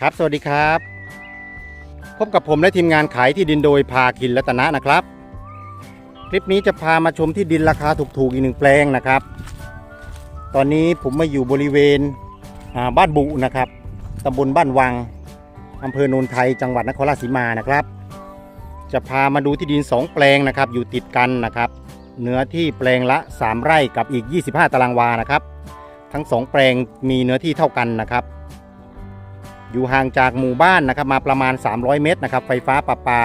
ครับ สวัสดีครับ พบกับผมและทีมงานขายที่ดินโดยพาคินรัตนะนะครับ คลิปนี้จะพามาชมที่ดินราคาถูกๆอีกหนึ่งแปลงนะครับ ตอนนี้ผมมาอยู่บริเวณบ้านบุนะครับตำบลบ้านวังอำเภอโนนไทยจังหวัดนครราชสีมานะครับ จะพามาดูที่ดิน 2 แปลงนะครับ อยู่ติดกันนะครับ เนื้อที่แปลงละ 3 ไร่กับอีก 25 ตารางวานะครับ ทั้ง 2 แปลงมีเนื้อที่เท่ากันนะครับ อยู่ห่างจากหมู่บ้านนะครับมาประมาณ 300 เมตรนะครับไฟฟ้าประปา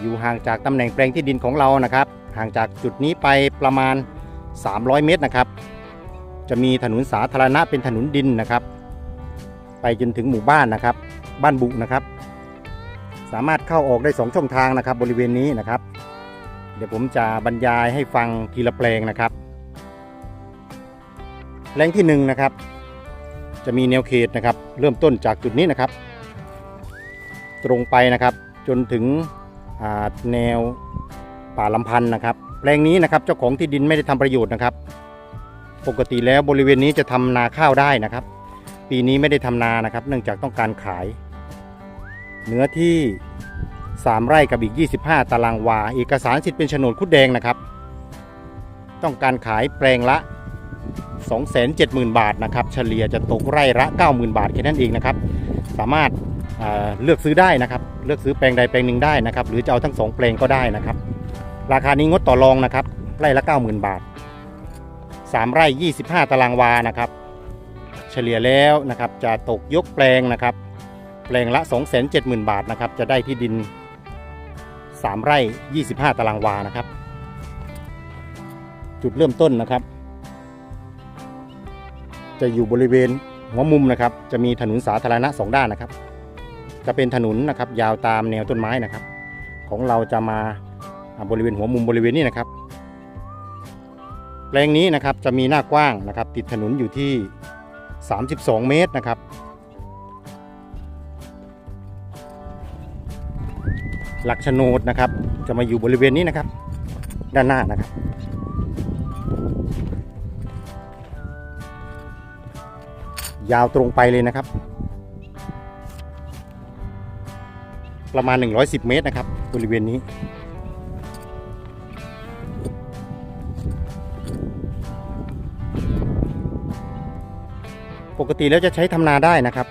อยู่ห่างจากตำแหน่งแปลงที่ดินของเรานะครับ ห่างจากจุดนี้ไปประมาณ 300 เมตรนะครับ จะมีถนนสาธารณะเป็นถนนดินนะครับ ไปจนถึงหมู่บ้านนะครับ บ้านบุนะครับ สามารถเข้าออกได้ 2 ช่องทางนะครับ บริเวณนี้นะครับ เดี๋ยวผมจะบรรยายให้ฟังทีละแปลงนะครับแปลงที่หนึ่งนะครับ จะมีแนวเขตนะครับ เริ่มต้นจากจุดนี้นะครับ ตรงไปนะครับจนถึงแนวป่าลำพันธ์นะครับ แปลงนี้นะครับเจ้าของที่ดินไม่ได้ทำประโยชน์นะครับ ปกติแล้วบริเวณนี้จะทำนาข้าวได้นะครับ ปีนี้ไม่ได้ทำนานะครับ เนื่องจากต้องการขาย เนื้อที่ 3 ไร่กับอีก 25 ตารางวา เอกสารสิทธิ์เป็นโฉนดคุดแดงนะครับ ต้องการขายแปลงละ 270,000 บาทนะครับเฉลี่ยจะตกไร่ละ 90,000 บาทแค่นั้นเองนะครับสามารถเอ่อเลือกซื้อได้นะครับ เลือกซื้อแปลงใดแปลงหนึ่งได้นะครับ หรือจะเอาทั้งสองแปลงก็ได้นะครับ ราคานี้งดต่อรองนะครับ ไร่ละ 90,000 บาท 3 ไร่ 25 ตารางวานะครับ เฉลี่ยแล้วนะครับจะตกยกแปลงนะครับ แปลงละ 270,000 บาทนะครับ จะได้ที่ดิน 3 ไร่ 25 ตารางวานะครับ จุดเริ่มต้นนะครับ จะอยู่บริเวณหัวมุมนะครับ จะมีถนนสาธารณะสองด้านนะครับ จะเป็นถนนนะครับยาวตามแนวต้นไม้นะครับ ของเราจะมาบริเวณหัวมุมบริเวณนี้นะครับ แปลงนี้นะครับจะมีหน้ากว้างนะครับ ติดถนนอยู่ที่ 32 เมตรนะครับหลักโฉนดนะครับ จะมาอยู่บริเวณนี้นะครับ ด้านหน้านะครับ ยาวตรงไปเลยนะครับ ประมาณ 110 เมตรนะครับ บริเวณนี้ ปกติแล้วจะใช้ทำนาได้นะครับ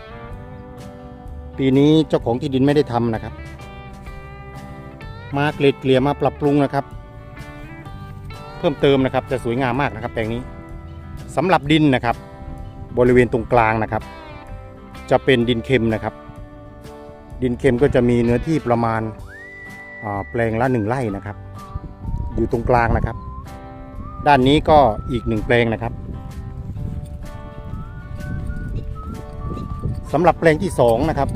ปีนี้เจ้าของที่ดินไม่ได้ทำนะครับ มาเกล็ดเกลี่ยมาปรับปรุงนะครับ เพิ่มเติมนะครับจะสวยงามมากนะครับแปลงนี้สำหรับดินนะครับ บริเวณตรงกลางนะครับ จะเป็นดินเค็มนะครับ ดินเค็มก็จะมีเนื้อที่ประมาณแปลงละหนึ่งไร่นะครับ อยู่ตรงกลางนะครับ ด้านนี้ก็อีกหนึ่งแปลงนะครับสำหรับแปลงที่สองนะครับ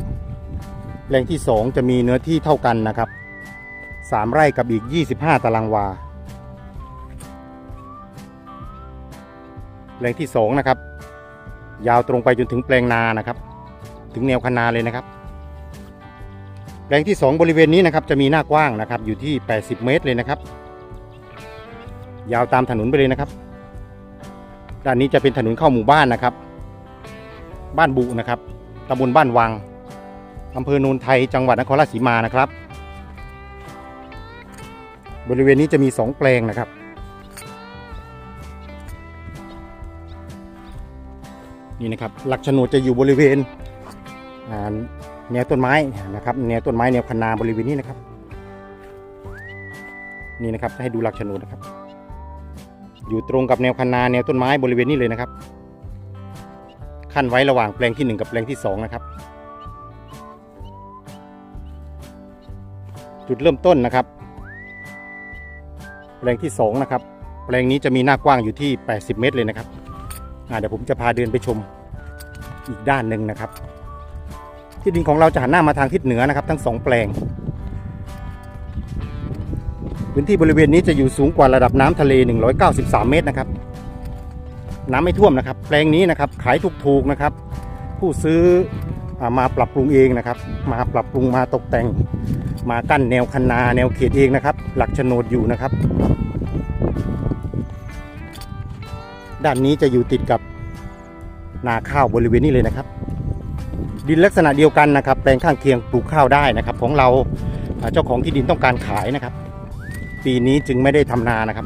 แปลงที่สองจะมีเนื้อที่เท่ากันนะครับสามไร่กับอีก 25 ตารางวาแปลงที่สองนะครับ ยาวตรงไปจนถึงแปลงนานะครับ ถึงแนวคันนาเลยนะครับ แปลงที่ 2 บริเวณนี้นะครับจะมีหน้ากว้างนะครับ อยู่ที่ 80 เมตรเลยนะครับ ยาวตามถนนไปเลยนะครับ ด้านนี้จะเป็นถนนเข้าหมู่บ้านนะครับ บ้านบุนะครับตำบลบ้านวังอำเภอโนนไทยจังหวัดนครราชสีมานะครับ บริเวณนี้จะมี 2 แปลงนะครับ นี่นะครับ หลักโฉนดจะอยู่บริเวณแนวต้นไม้นะครับแนวต้นไม้แนวคันาบริเวณนี้นะครับ นี่นะครับให้ดูหลักโฉนดนะครับ อยู่ตรงกับแนวคันาแนวต้นไม้บริเวณนี้เลยนะครับ ขั้นไว้ระหว่างแปลงที่ 1 กับแปลงที่ 2 นะครับ จุดเริ่มต้นนะครับ แปลงที่ 2 นะครับ แปลงนี้จะมีหน้ากว้างอยู่ที่ 80 เมตรเลยนะครับ เดี๋ยวผมจะพาเดินไปชมอีกด้านหนึ่งนะครับ ที่ดินของเราจะหันหน้ามาทางทิศเหนือนะครับ ทั้งสองแปลง พื้นที่บริเวณนี้จะอยู่สูงกว่าระดับน้ำทะเล 193 เมตรนะครับ น้ำไม่ท่วมนะครับ แปลงนี้นะครับขายถูกๆนะครับ ผู้ซื้ออมาปรับปรุงเองนะครับ มาปรับปรุงมาตกแต่ง มากั้นแนวคันนาแนวเขตเองนะครับ หลักโฉนดอยู่นะครับ ด้านนี้จะอยู่ติดกับนาข้าวบริเวณนี้เลยนะครับ ดินลักษณะเดียวกันนะครับ แปลงข้างเคียงปลูกข้าวได้นะครับ ของเราเจ้าของที่ดินต้องการขายนะครับ ปีนี้จึงไม่ได้ทำนานะครับ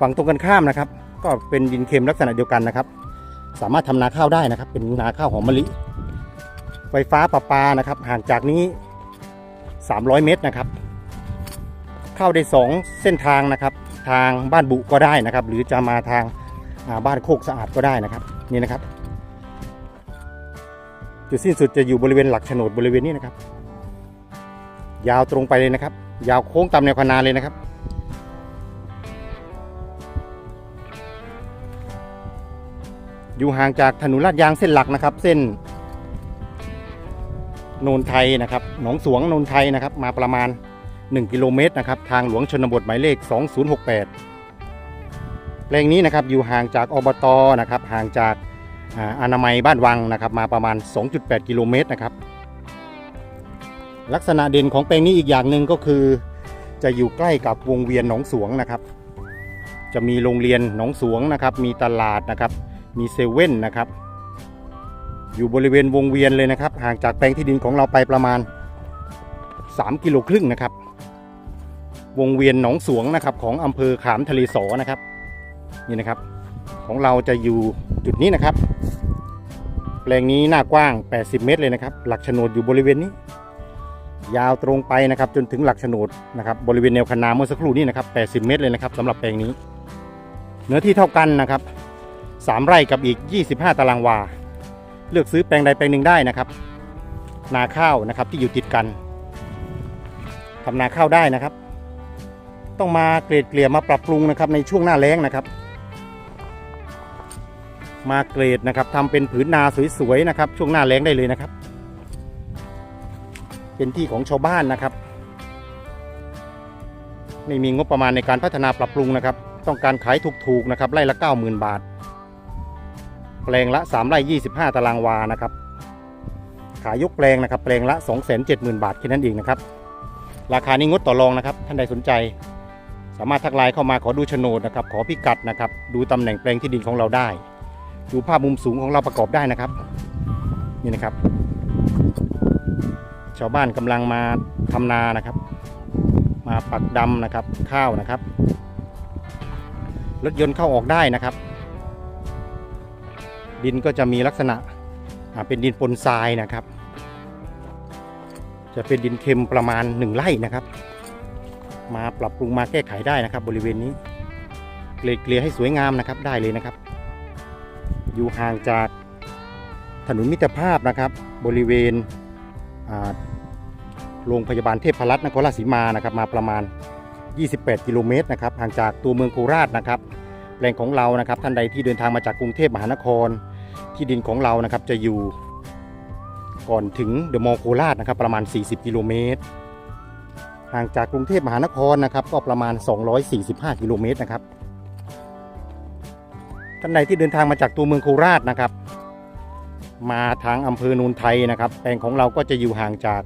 ฝั่งตรงกันข้ามนะครับ ก็เป็นดินเค็มลักษณะเดียวกันนะครับ สามารถทำนาข้าวได้นะครับ เป็นนาข้าวหอมมะลิ ไฟฟ้าประปานะครับ ห่างจากนี้ 300 เมตรนะครับ เข้าได้ 2 เส้นทางนะครับ ทางบ้านบุก็ได้นะครับ หรือจะมาทาง บ้านโคกสะอาดก็ได้นะครับนี่นะครับ จุดสิ้นสุดจะอยู่บริเวณหลักโฉนดบริเวณนี้นะครับ ยาวตรงไปเลยนะครับ ยาวโค้งตามแนวคันนาเลยนะครับอยู่ห่างจากถนนลาดยางเส้นหลักนะครับ เส้นโนนไทยนะครับหนองสวงโนนไทยนะครับ มาประมาณ 1 กิโลเมตรนะครับ ทางหลวงชนบทหมายเลข 2068 แปลงนี้นะครับอยู่ห่างจากอบตนะครับห่างจากอาอนามัยบ้านวังนะครับมาประมาณ 2.8 กิโลเมตรนะครับ ลักษณะเด่นของแปลงนี้อีกอย่างหนึ่งก็คือ จะอยู่ใกล้กับวงเวียนหนองสวงนะครับ จะมีโรงเรียนหนองสวงนะครับ มีตลาดนะครับ มีเซเว่นนะครับ อยู่บริเวณวงเวียนเลยนะครับ ห่างจากแปลงที่ดินของเราไปประมาณ 3 กิโลครึ่งนะครับ วงเวียนหนองสวงนะครับของอำเภอขามทะเลสอนะครับ นี่นะครับ ของเราจะอยู่จุดนี้นะครับ แปลงนี้หน้ากว้าง 80 เมตรเลยนะครับ หลักโฉนดอยู่บริเวณนี้ ยาวตรงไปนะครับ จนถึงหลักโฉนดนะครับ บริเวณแนวคันนาเมื่อสักครู่นี้นะครับ 80 เมตรเลยนะครับสำหรับแปลงนี้ เนื้อที่เท่ากันนะครับ 3 ไร่กับอีก 25 ตารางวา เลือกซื้อแปลงใดแปลงหนึ่งได้นะครับ นาข้าวนะครับที่อยู่ติดกันทำนาข้าวได้นะครับ ต้องมาเกรดเกลี่ยมาปรับปรุงนะครับในช่วงหน้าแล้งนะครับ มาเกรดนะครับทำเป็นผืนนาสวยๆนะครับ ช่วงหน้าแล้งได้เลยนะครับ เป็นที่ของชาวบ้านนะครับ ไม่มีงบประมาณในการพัฒนาปรับปรุงนะครับ ต้องการขายถูกๆนะครับไร่ละ 90,000 บาท แปลงละ 3ไร่25 ตารางวานะครับ ขายยกแปลงนะครับ แปลงละ 270,000 บาทแค่นั้นเองนะครับ ราคานี้งดต่อรองนะครับ ท่านใดสนใจสามารถทักไลน์เข้ามาขอดูโฉนดนะครับ ขอพิกัดนะครับ ดูตำแหน่งแปลงที่ดินของเราได้ ดูภาพมุมสูงของเราประกอบได้นะครับ นี่นะครับ ชาวบ้านกำลังมาทำนานะครับ มาปักดำนะครับข้าวนะครับ รถยนต์เข้าออกได้นะครับ ดินก็จะมีลักษณะเป็นดินปนทรายนะครับ จะเป็นดินเค็มประมาณ1ไร่นะครับ มาปรับปรุงมาแก้ไขได้นะครับ บริเวณนี้เกลี่ยให้สวยงามนะครับได้เลยนะครับ อยู่ห่างจากถนนมิตรภาพนะครับ บริเวณโรงพยาบาลเทพรัตน์นครราชสีมานะครับมาประมาณ 28 กิโลเมตรนะครับห่างจากตัวเมืองโคราชนะครับแปลงของเรานะครับท่านใดที่เดินทางมาจากกรุงเทพมหานคร ที่ดินของเรานะครับจะอยู่ก่อนถึงเดอะมอลล์โคราชนะครับประมาณ 40 กิโลเมตรห่างจากกรุงเทพมหานครนะครับก็ประมาณ 245 กิโลเมตรนะครับ ท่านใดที่เดินทางมาจากตัวเมืองโคราชนะครับ มาทางอำเภอนูนไทยนะครับ แปลงของเราก็จะอยู่ห่างจาก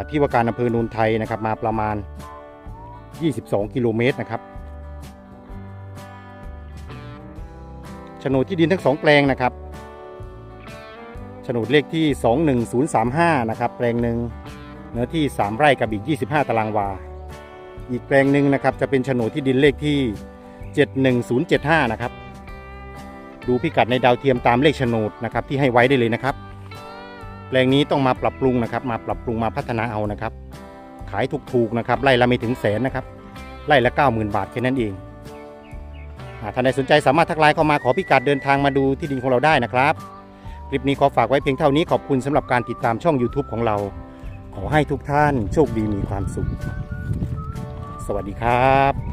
าที่ว่าการอำเภอนูนไทยนะครับ มาประมาณ 22 กิโลเมตรนะครับโฉนดที่ดินทั้งสองแปลงนะครับโฉนดเลขที่ 21035 นะครับ แปลงหนึ่งเนื้อที่ 3 ไร่กับอีก 25 ตารางวา อีกแปลงหนึ่งนะครับ จะเป็นโฉนดที่ดินเลขที่ 71075 นะครับ ดูพิกัดในดาวเทียมตามเลขโฉนดนะครับที่ให้ไว้ได้เลยนะครับแปลงนี้ต้องมาปรับปรุงนะครับ มาปรับปรุงมาพัฒนาเอานะครับ ขายถูกๆนะครับไร่ละไม่ถึงแสนนะครับไร่ละ 90,000 บาทแค่นั้นเองอ่าท่านใดสนใจสามารถทักไลน์เข้ามาขอพิกัดเดินทางมาดูที่ดินของเราได้นะครับ คลิปนี้ขอฝากไว้เพียงเท่านี้ขอบคุณสำหรับการติดตามช่อง YouTube ของเรา ขอให้ทุกท่านโชคดีมีความสุข สวัสดีครับ